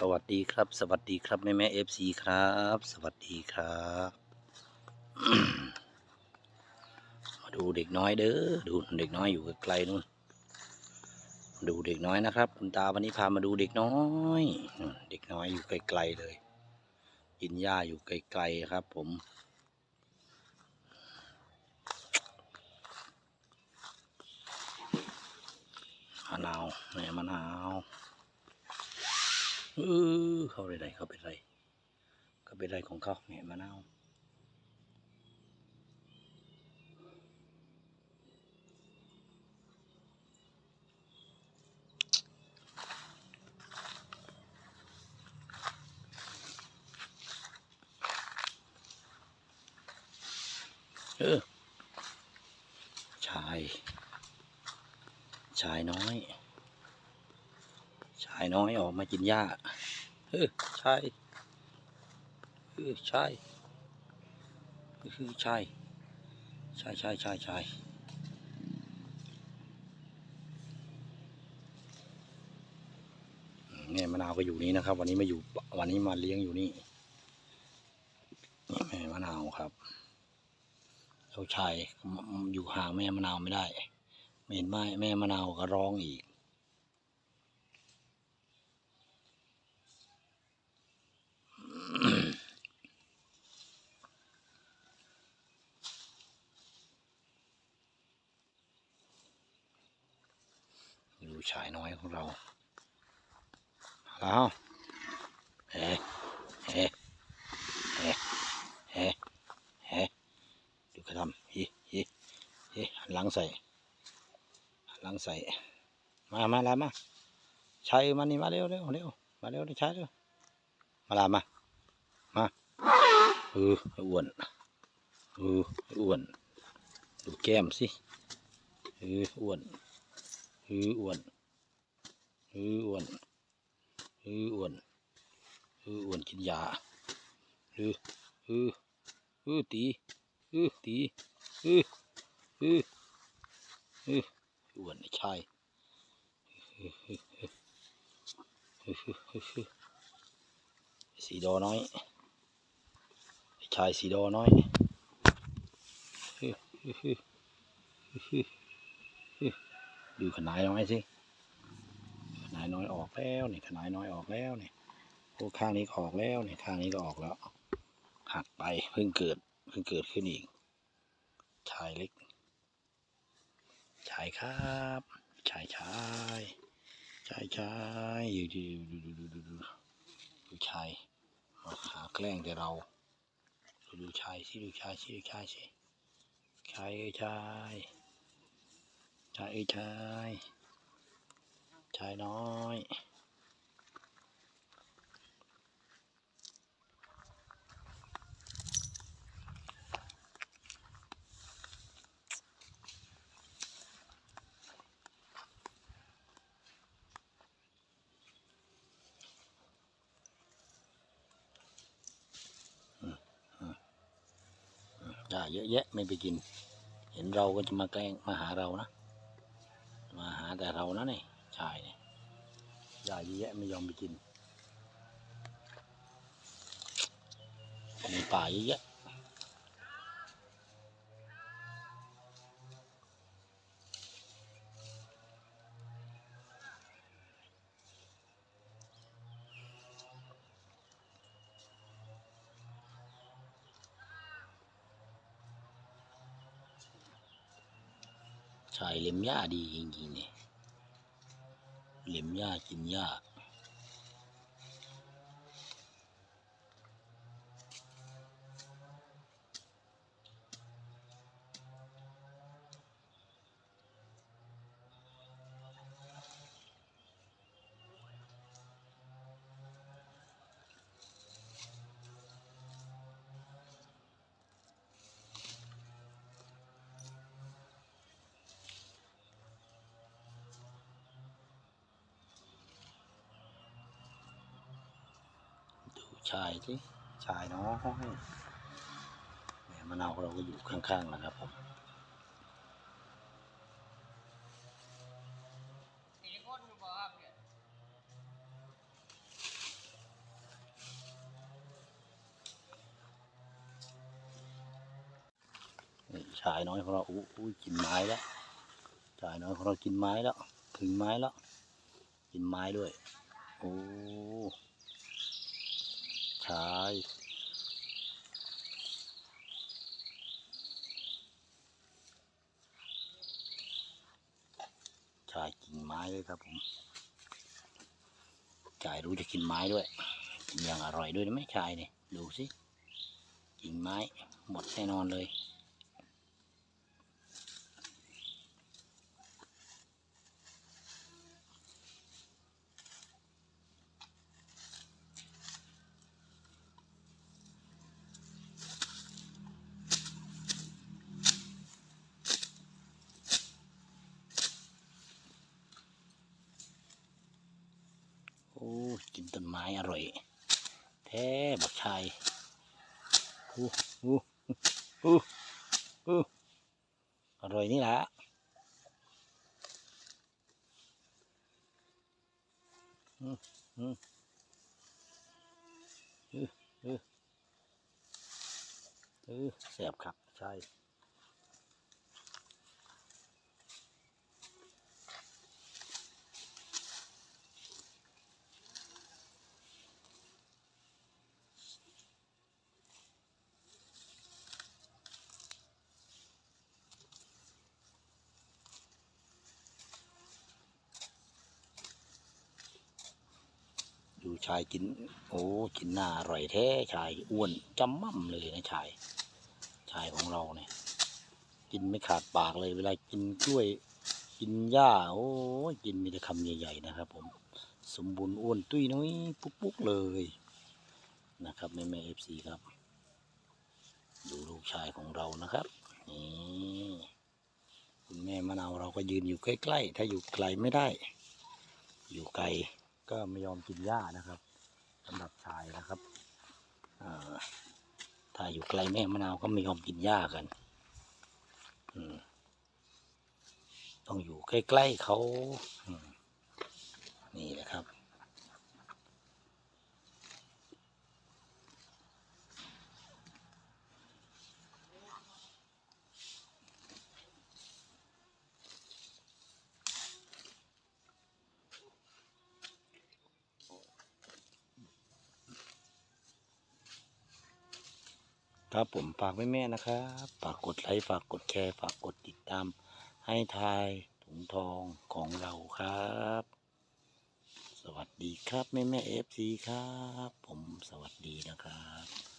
สวัสดีครับ สวัสดีครับ แม่แม่เอฟซีครับ สวัสดีครับ มาดูเด็กน้อยเด้อดูเด็กน้อยอยู่ไกลนู่น ดูเด็กน้อยนะครับ คุณตาวันนี้พามาดูเด็กน้อย เด็กน้อยอยู่ไกลๆเลย กินหญ้าอยู่ไกลๆครับ ผม มะนาวแม่มะนาว เออเขาไปไรเขาไปไรเขาไปไรของเขาแม่ยมะนาวเออ ชาย ชายน้อย น้อยออกมากินหญ้าเออชายเออชายเออชายชายชายชายชายอืมแม่มะนาวก็อยู่นี่นะครับ วันนี้มาอยู่วันนี้มาเลี้ยงอยู่นี่นี่แม่มะนาวครับเจ้าชายอยู่ห่างแม่มะนาวไม่ได้ไม่เห็นไหมแม่มะนาวก็ร้องอีก ชายน้อยของเราเอาเฮ้เฮ้เฮ้เฮ้เฮ้ดูกระทำฮิฮิฮิหันหลังใส่หันหลังใส่ มามาลามาชายมานี่มาเร็วเร็วเร็วมาเร็วดิชายเร็วมาลามา มาเอออ้วนเอออ้วนดูแก้มสิเอออ้วนเอออ้วน อออ้วนเอออ้วนเอออ้วนกินยาเออเออเอตีเออตีเออเออเออ้วนไอ้ชายสีดอน้อยไอ้ชายสีดอน้อยดูขนายน้อยสิ นายน้อยออกแล้วนี่ขนายน้อยออกแล้วนี่โอ้ข้างนี้ก็ออกแล้วนี่ข้างนี้ก็ออกแล้ว หักไปเพิ่งเกิดเพิ่งเกิดขึ้นอีกชายเล็กชายครับชายชายชายชายอยู่ดูดูดูดูดูดูดูชายมาหาแกล้งแต่เราดูดูชายสิดูชายสิดูชายสิชายเอ้ยชายชายเอ้ยชาย ชายน้อยด่าเยอะแยะไม่ไปกิน เห็นเราก็จะมาแกล้งมาหาเรานะ มาหาแต่เรานะนี่ ชายเนี่ยด่าเยอะแยะไม่ยอมไปกิน มีป่าเยอะแยะชายเล็มหญ้าดีจริงๆเนี่ย เล็มหญ้ากินหญ้า ชายที่ชายน้อยเนี่ยมะนาวเราก็อยู่ข้างๆนะครับผมชายน้อยของเราอู้กินไม้แล้วชายน้อยของเรากินไม้แล้ว ถึงไม้แล้ว กินไม้ด้วย โอ้ ชายชายกินไม้ด้วยครับผมชายรู้จะกินไม้ด้วย กินอย่างอร่อยด้วยนะไหมชายเนี่ย ดูสิ กิ่งไม้หมดแน่นอนเลย โอ้ กินต้นไม้อร่อย แท้บักชายอู้อู้อู้อู้อร่อยนี่แหละอืมอืมเออเออเออแสบครับใช่ ดู ชายกิน โอ้กินหน้าอร่อยแท้ชายอ้วนจำม่ำเลยนะชาย ชายของเราเนี่ย กินไม่ขาดปากเลยเวลากินกล้วย กินหญ้าโอ้กินมีแต่คำใหญ่ๆนะครับ ผม สมบูรณ์อ้วนตุ้ยนุ้ยปุ๊กๆเลยนะครับแม่แม่เอฟซีครับ ดูลูกชายของเรานะครับนี่คุณแม่มะนาวเราก็ยืนอยู่ใกล้ๆถ้าอยู่ไกลไม่ได้ อยู่ไกล ก็ไม่ยอมกินหญ้านะครับสำหรับชายนะครับอถ้าอยู่ไกลแม่มะนาวก็ไม่ยอมกินหญ้ากันอืต้องอยู่ใกล้ๆเขาอืมนี่แหละครับ ครับผมฝากแม่แม่ๆนะครับฝากกดไลค์ฝากกดแชร์ฝากกดติดตาม ให้ทายถุงทองของเราครับ สวัสดีครับแม่แม่เอฟซีครับ ผมสวัสดีนะครับ